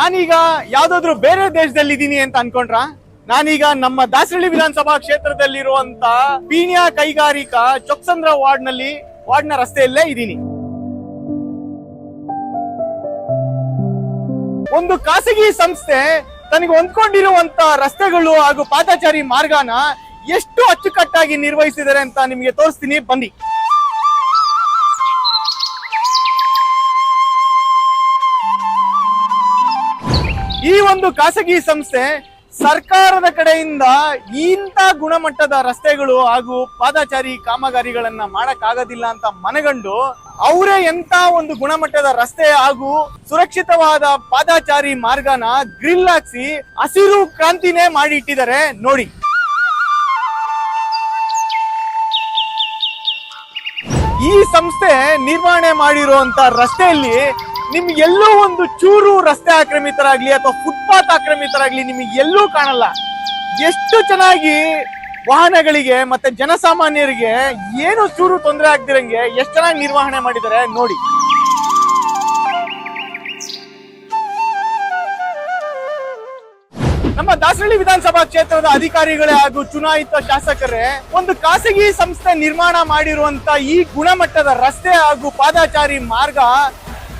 ನಾನೀಗ ಯಾವ್ದಾದ್ರು ಬೇರೆ ದೇಶದಲ್ಲಿ ಇದ್ದೀನಿ ಅಂತ ಅನ್ಕೊಂಡ್ರ? ನಾನೀಗ ನಮ್ಮ ದಾಸರಳ್ಳಿ ವಿಧಾನಸಭಾ ಕ್ಷೇತ್ರದಲ್ಲಿರುವಂತ ಪೀಣ್ಯ ಕೈಗಾರಿಕಾ ಚೊಕ್ಸಂದ್ರ ವಾರ್ಡ್ನಲ್ಲಿ ವಾರ್ಡ್ನ ರಸ್ತೆಯಲ್ಲೇ ಇದ್ದೀನಿ. ಒಂದು ಖಾಸಗಿ ಸಂಸ್ಥೆ ತನಗೆ ಹೊಂದ್ಕೊಂಡಿರುವಂತ ರಸ್ತೆಗಳು ಹಾಗೂ ಪಾದಚಾರಿ ಮಾರ್ಗನ ಎಷ್ಟು ಅಚ್ಚುಕಟ್ಟಾಗಿ ನಿರ್ವಹಿಸಿದ್ದಾರೆ ಅಂತ ನಿಮಗೆ ತೋರಿಸ್ತೀನಿ. ಬನ್ನಿ. ಈ ಒಂದು ಖಾಸಗಿ ಸಂಸ್ಥೆ ಸರ್ಕಾರದ ಕಡೆಯಿಂದ ಇಂಥ ಗುಣಮಟ್ಟದ ರಸ್ತೆಗಳು ಹಾಗೂ ಪಾದಚಾರಿ ಕಾಮಗಾರಿಗಳನ್ನ ಮಾಡಕ್ಕಾಗೋದಿಲ್ಲ ಅಂತ ಮನಗಂಡು ಅವರೇ ಎಂತ ಒಂದು ಗುಣಮಟ್ಟದ ರಸ್ತೆ ಹಾಗೂ ಸುರಕ್ಷಿತವಾದ ಪಾದಚಾರಿ ಮಾರ್ಗನ ಗ್ರಿಲ್ ಹಾಕ್ಸಿ ಹಸಿರು ಕ್ರಾಂತಿನೇ ಮಾಡಿ ಇಟ್ಟಿದ್ದಾರೆ ನೋಡಿ. ಈ ಸಂಸ್ಥೆ ನಿರ್ವಹಣೆ ಮಾಡಿರುವಂತ ರಸ್ತೆಯಲ್ಲಿ ನಿಮ್ಗೆ ಎಲ್ಲೋ ಒಂದು ಚೂರು ರಸ್ತೆ ಆಕ್ರಮಿತರಾಗ್ಲಿ ಅಥವಾ ಫುಟ್ಪಾತ್ ಆಕ್ರಮಿತರಾಗ್ಲಿ ನಿಮಗೆ ಎಲ್ಲೂ ಕಾಣಲ್ಲ. ಎಷ್ಟು ಚೆನ್ನಾಗಿ ವಾಹನಗಳಿಗೆ ಮತ್ತೆ ಜನಸಾಮಾನ್ಯರಿಗೆ ಏನು ಚೂರು ತೊಂದರೆ ಆಗ್ದಿರಂಗೆ ಎಷ್ಟು ಚೆನ್ನಾಗಿ ನಿರ್ವಹಣೆ ಮಾಡಿದ್ದಾರೆ ನೋಡಿ. ನಮ್ಮ ದಾಸರಳ್ಳಿ ವಿಧಾನಸಭಾ ಕ್ಷೇತ್ರದ ಅಧಿಕಾರಿಗಳೇ ಹಾಗೂ ಚುನಾಯಿತ ಶಾಸಕರೇ, ಒಂದು ಖಾಸಗಿ ಸಂಸ್ಥೆ ನಿರ್ಮಾಣ ಮಾಡಿರುವಂತ ಈ ಗುಣಮಟ್ಟದ ರಸ್ತೆ ಹಾಗೂ ಪಾದಾಚಾರಿ ಮಾರ್ಗ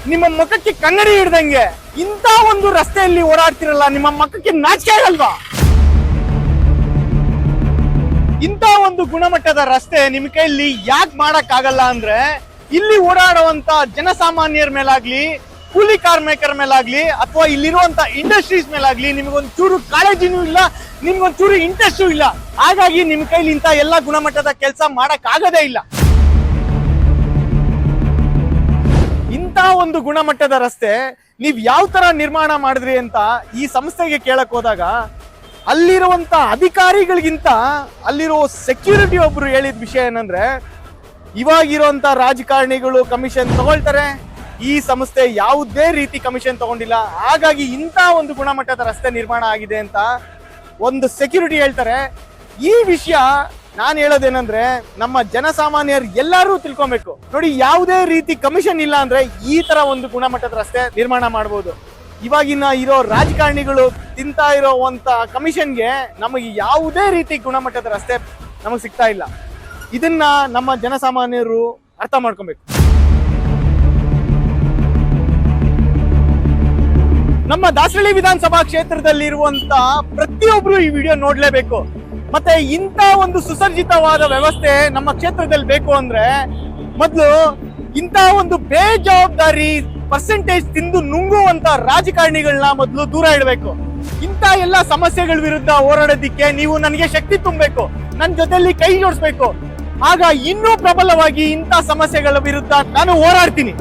ನಿಮ್ಮ ಮುಖಕ್ಕೆ ಕನ್ನಡಿ ಹಿಡ್ದಂಗೆ ಇಂಥ ಒಂದು ರಸ್ತೆಯಲ್ಲಿ ಓಡಾಡ್ತಿರಲ್ಲ, ನಿಮ್ಮ ಮುಖಕ್ಕೆ ನಾಚಿಕೆ ಆಗಲ್ವಾ? ಇಂಥ ಒಂದು ಗುಣಮಟ್ಟದ ರಸ್ತೆ ನಿಮ್ಮ ಕೈಲಿ ಯಾಕೆ ಮಾಡಕ್ ಆಗಲ್ಲ ಅಂದ್ರೆ ಇಲ್ಲಿ ಓಡಾಡುವಂತ ಜನಸಾಮಾನ್ಯರ ಮೇಲಾಗ್ಲಿ, ಕೂಲಿ ಕಾರ್ಮಿಕರ ಮೇಲಾಗ್ಲಿ ಅಥವಾ ಇಲ್ಲಿರುವಂತ ಇಂಡಸ್ಟ್ರೀಸ್ ಮೇಲಾಗ್ಲಿ ನಿಮ್ಗೊಂದ್ ಚೂರು ಕಾಳಜಿನೂ ಇಲ್ಲ, ನಿಮ್ಗೊಂದ್ ಚೂರು ಇಂಟ್ರೆಸ್ಟು ಇಲ್ಲ. ಹಾಗಾಗಿ ನಿಮ್ ಕೈಲಿ ಇಂಥ ಎಲ್ಲ ಗುಣಮಟ್ಟದ ಕೆಲಸ ಮಾಡಕ್ ಆಗದೇ ಇಲ್ಲ. ಒಂದು ಗುಣಮಟ್ಟದ ರಸ್ತೆ ನೀವ್ ಯಾವ ತರ ನಿರ್ಮಾಣ ಮಾಡಿದ್ರಿ ಅಂತ ಈ ಸಂಸ್ಥೆಗೆ ಕೇಳಕ್ ಹೋದಾಗ ಅಲ್ಲಿರುವಂತ ಅಧಿಕಾರಿಗಳಿಗಿಂತ ಅಲ್ಲಿರೋ ಸೆಕ್ಯೂರಿಟಿ ಒಬ್ರು ಹೇಳಿದ ವಿಷಯ ಏನಂದ್ರೆ, ಇವಾಗಿರುವಂತ ರಾಜಕಾರಣಿಗಳು ಕಮಿಷನ್ ತಗೊಳ್ತಾರೆ, ಈ ಸಂಸ್ಥೆ ಯಾವುದೇ ರೀತಿ ಕಮಿಷನ್ ತಗೊಂಡಿಲ್ಲ, ಹಾಗಾಗಿ ಇಂಥ ಒಂದು ಗುಣಮಟ್ಟದ ರಸ್ತೆ ನಿರ್ಮಾಣ ಆಗಿದೆ ಅಂತ ಒಂದು ಸೆಕ್ಯೂರಿಟಿ ಹೇಳ್ತಾರೆ. ಈ ವಿಷಯ ನಾನು ಹೇಳೋದೇನಂದ್ರೆ, ನಮ್ಮ ಜನಸಾಮಾನ್ಯರು ಎಲ್ಲರೂ ತಿಳ್ಕೊಬೇಕು. ನೋಡಿ, ಯಾವುದೇ ರೀತಿ ಕಮಿಷನ್ ಇಲ್ಲ ಅಂದ್ರೆ ಈ ತರ ಒಂದು ಗುಣಮಟ್ಟದ ರಸ್ತೆ ನಿರ್ಮಾಣ ಮಾಡಬಹುದು ಇವಾಗಿನ ಇರೋ ರಾಜಕಾರಣಿಗಳು ತಿಂತಾ ಇರೋವಂತ ಕಮಿಷನ್ಗೆ ನಮಗೆ ಯಾವುದೇ ರೀತಿ ಗುಣಮಟ್ಟದ ರಸ್ತೆ ನಮಗೆ ಸಿಗ್ತಾ ಇಲ್ಲ. ಇದನ್ನ ನಮ್ಮ ಜನಸಾಮಾನ್ಯರು ಅರ್ಥ ಮಾಡ್ಕೊಬೇಕು. ನಮ್ಮ ದಾಸರಳ್ಳಿ ವಿಧಾನಸಭಾ ಕ್ಷೇತ್ರದಲ್ಲಿರುವಂತ ಪ್ರತಿಯೊಬ್ರು ಈ ವಿಡಿಯೋ ನೋಡ್ಲೇಬೇಕು. ಮತ್ತೆ ಇಂಥ ಒಂದು ಸುಸರ್ಜಿತವಾದ ವ್ಯವಸ್ಥೆ ನಮ್ಮ ಕ್ಷೇತ್ರದಲ್ಲಿ ಬೇಕು ಅಂದ್ರೆ ಮೊದಲು ಇಂಥ ಒಂದು ಬೇಜವಾಬ್ದಾರಿ ಪರ್ಸೆಂಟೇಜ್ ತಿಂದು ನುಂಗುವಂತ ರಾಜಕಾರಣಿಗಳನ್ನ ಮೊದಲು ದೂರ ಇಡಬೇಕು. ಇಂಥ ಎಲ್ಲ ಸಮಸ್ಯೆಗಳ ವಿರುದ್ಧ ಹೋರಾಡೋದಿಕ್ಕೆ ನೀವು ನನಗೆ ಶಕ್ತಿ ತುಂಬಬೇಕು. ನನ್ನ ಜೊತೆಯಲ್ಲಿ ಕೈ ಜೋಡಿಸ್ಬೇಕು. ಆಗ ಇನ್ನೂ ಪ್ರಬಲವಾಗಿ ಇಂಥ ಸಮಸ್ಯೆಗಳ ವಿರುದ್ಧ ನಾನು ಹೋರಾಡ್ತೀನಿ.